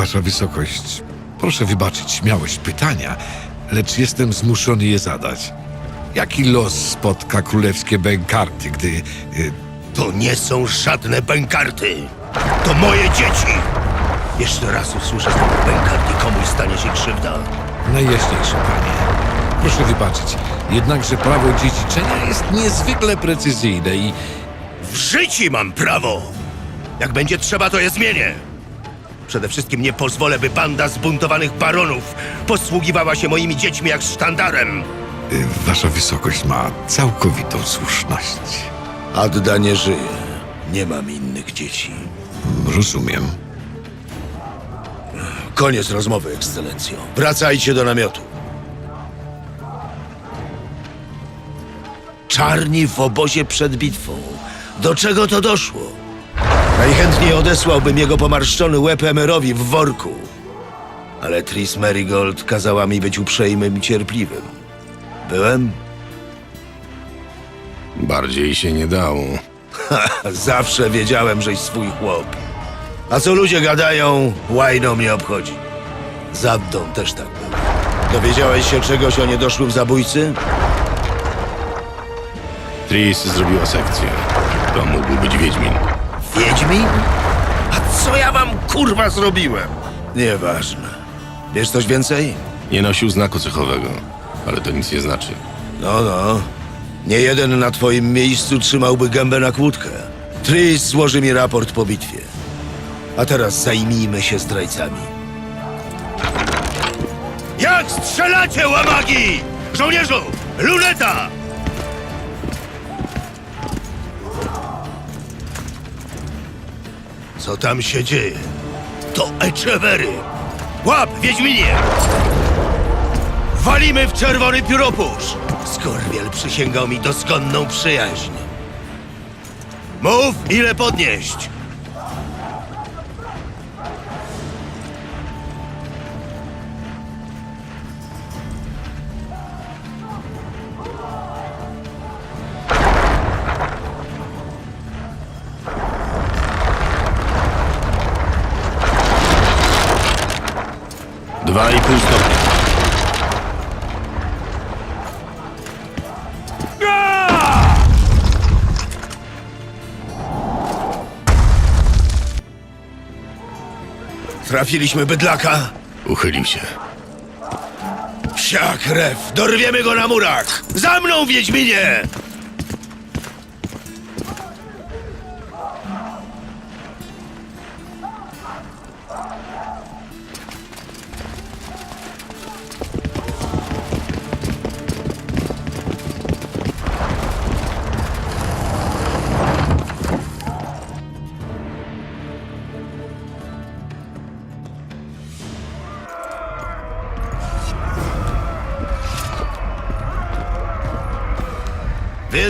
Wasza wysokość, proszę wybaczyć śmiałość pytania, lecz jestem zmuszony je zadać. Jaki los spotka królewskie bękarty, gdy... y, To nie są żadne bękarty. To moje dzieci. Jeszcze raz usłyszę słowo bękart i komuś stanie się krzywda. Najjaśniejsze, panie. Proszę wybaczyć, jednakże prawo dziedziczenia jest niezwykle precyzyjne i W życiu mam prawo. Jak będzie trzeba, to je zmienię. Przede wszystkim nie pozwolę, by banda zbuntowanych baronów posługiwała się moimi dziećmi jak sztandarem. y, wasza wysokość ma całkowitą słuszność. Adda nie żyje. Nie mam innych dzieci. Rozumiem. Koniec rozmowy, ekscelencjo. Wracajcie do namiotu. Czarni w obozie przed bitwą. Do czego to doszło? Najchętniej odesłałbym jego pomarszczony łeb Emerowi w worku. Ale Tris Merigold kazała mi być uprzejmym i cierpliwym. Byłem? Bardziej się nie dało. Zawsze wiedziałem, żeś swój chłop. A co ludzie gadają, łajno mnie obchodzi. Z Addą też tak było. Dowiedziałeś się czegoś o niedoszłym zabójcy? Tris zrobiła sekcję. To mógł być Wiedźmin. Wiedźmin? A co ja wam kurwa zrobiłem? Nieważne. Wiesz coś więcej? Nie nosił znaku cechowego, ale to nic nie znaczy. No, no. Nie jeden na twoim miejscu trzymałby gębę na kłódkę. Tris złoży mi raport po bitwie. A teraz zajmijmy się zdrajcami. Jak strzelacie, łamagi! Żołnierzu! Luneta! Co tam się dzieje? To Echevery! Łap, Wiedźminie! Walimy w czerwony pióropusz! Skorwiel przysięgał mi doskonną przyjaźń. Mów, ile podnieść! Trafiliśmy bydlaka. Uchylił się. Psia krew, dorwiemy go na murach! Za mną, Wiedźminie!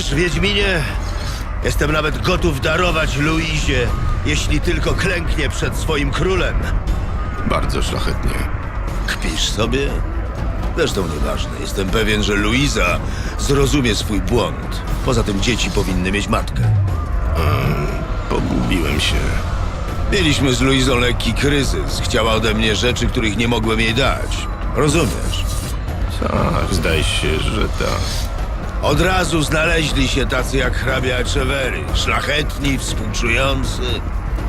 Wiesz, Wiedźminie, jestem nawet gotów darować Luizie, jeśli tylko klęknie przed swoim królem. Bardzo szlachetnie. Kpisz sobie? Zresztą nieważne. Jestem pewien, że Luiza zrozumie swój błąd. Poza tym dzieci powinny mieć matkę. Pogubiłem się. Mieliśmy z Luizą lekki kryzys. Chciała ode mnie rzeczy, których nie mogłem jej dać. Rozumiesz? Tak, zdaje się, że tak. Od razu znaleźli się tacy jak hrabia Echevery, szlachetni, współczujący.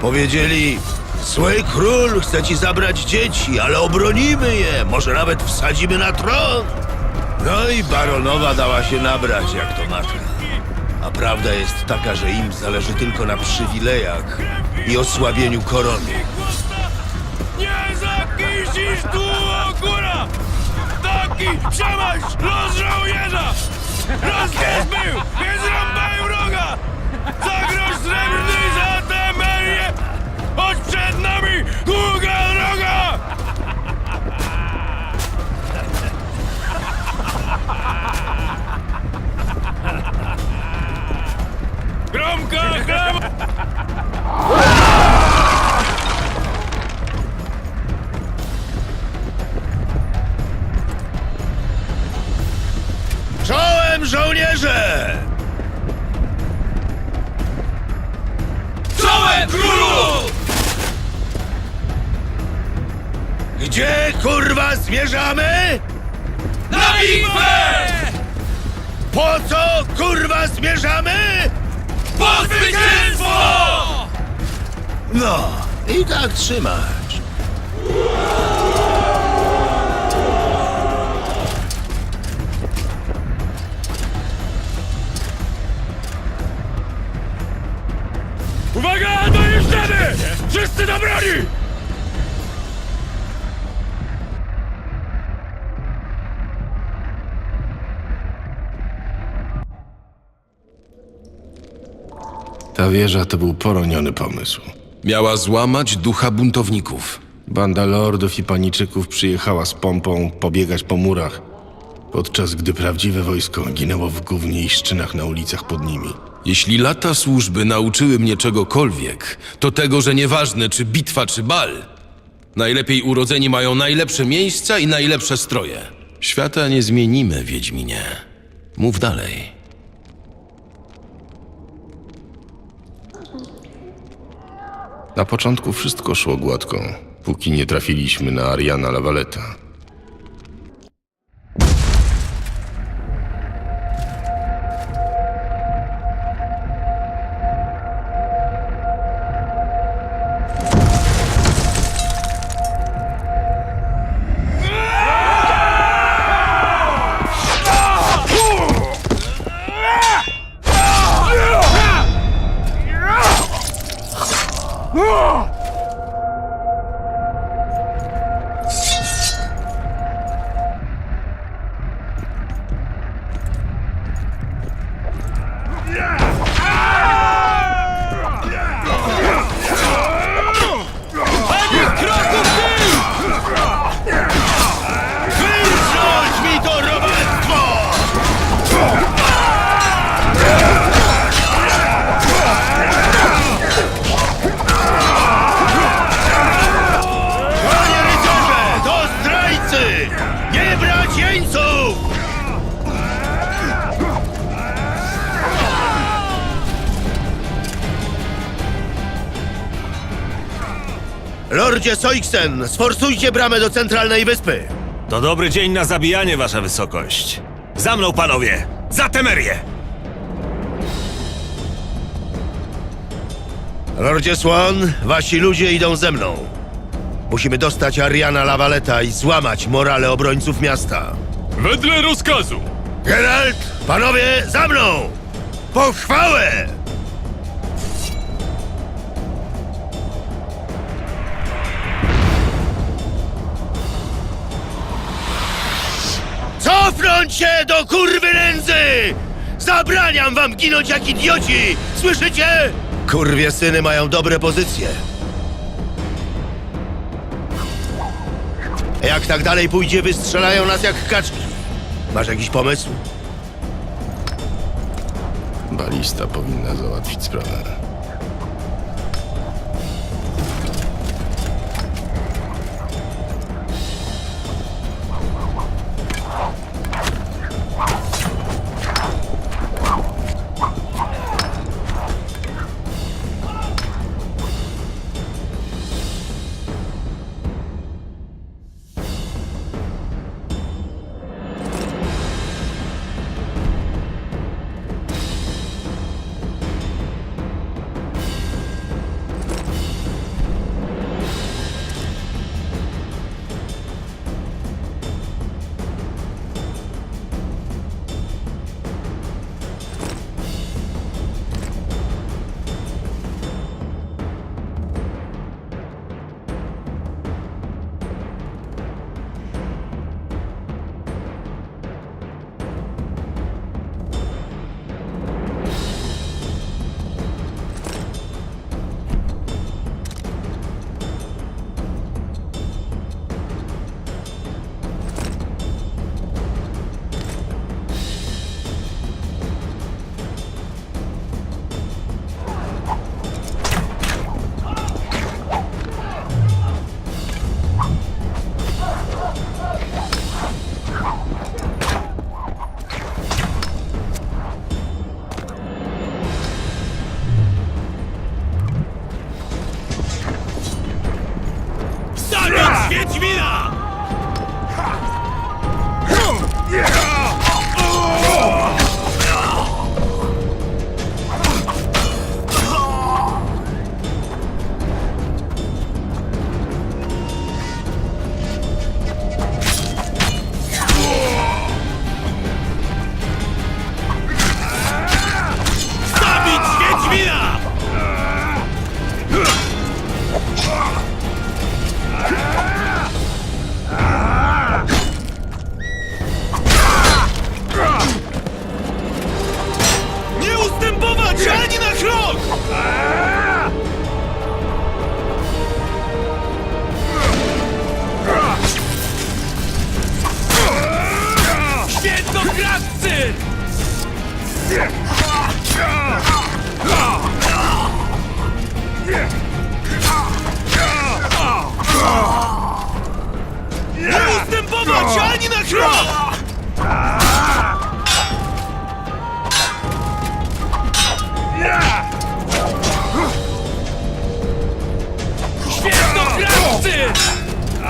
Powiedzieli, zły król chce ci zabrać dzieci, ale obronimy je, może nawet wsadzimy na tron. No i baronowa dała się nabrać, jak to matka. A prawda jest taka, że im zależy tylko na przywilejach i osłabieniu korony. Nie zakisisz tu góra! Taki przemaś los żołnierza! Rozkaz był, więc rąbaj wroga! Za grosz srebrny za! Chodź przed nami, bitwę! Po co kurwa zmierzamy? Po zwycięstwo! No, i tak trzymać. Uwaga, dojeżdżamy! Wszyscy do broni! Ta wieża to był poroniony pomysł. Miała złamać ducha buntowników. Banda lordów i paniczyków przyjechała z pompą pobiegać po murach, podczas gdy prawdziwe wojsko ginęło w gównie i szczynach na ulicach pod nimi. Jeśli lata służby nauczyły mnie czegokolwiek, to tego, że nieważne czy bitwa, czy bal, najlepiej urodzeni mają najlepsze miejsca i najlepsze stroje. Świata nie zmienimy, Wiedźminie. Mów dalej. Na początku wszystko szło gładko, póki nie trafiliśmy na Ariana Lavaleta. Lordzie Soiksen, sforsujcie bramę do centralnej wyspy! To dobry dzień na zabijanie, wasza wysokość. Za mną, panowie! Za Temerię! Lordzie Swan, wasi ludzie idą ze mną. Musimy dostać Ariana Lavaleta i złamać morale obrońców miasta. Wedle rozkazu! Geralt, panowie, za mną! Pochwałę! Się do kurwy nędzy! Zabraniam wam ginąć jak idioci! Słyszycie? Kurwie syny mają dobre pozycje. Jak tak dalej pójdzie, wystrzelają nas jak kaczki. Masz jakiś pomysł? Balista powinna załatwić sprawę.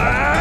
Ah!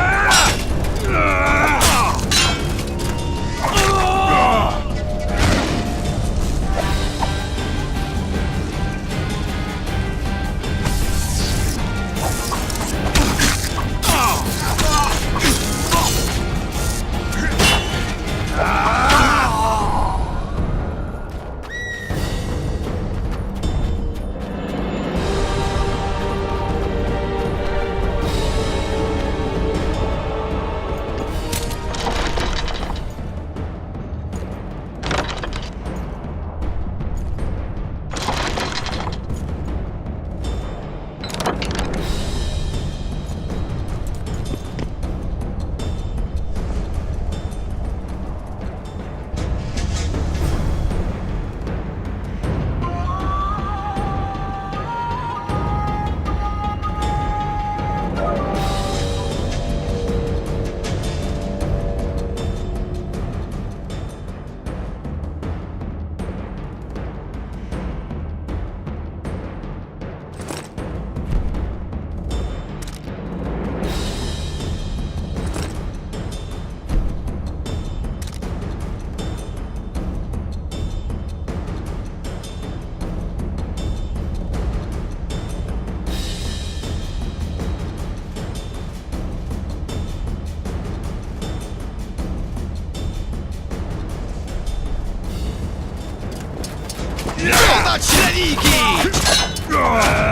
sneaky!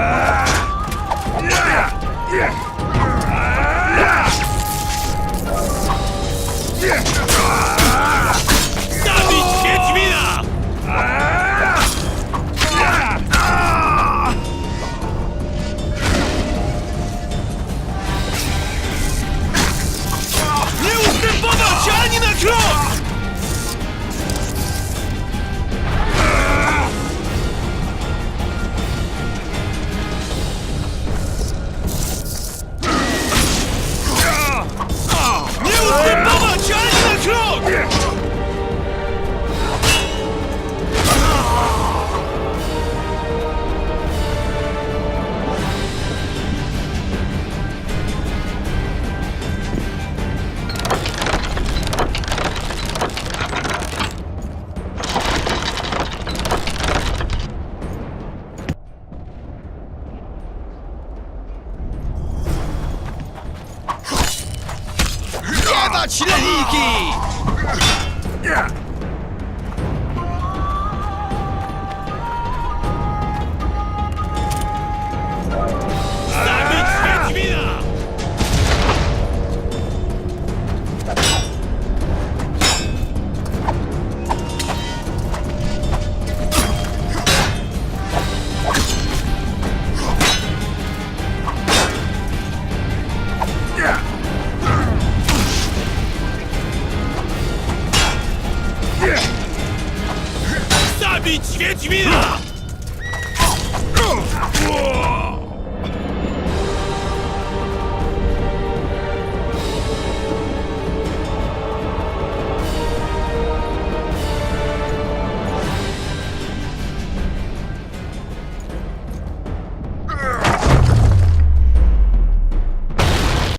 一撃見る。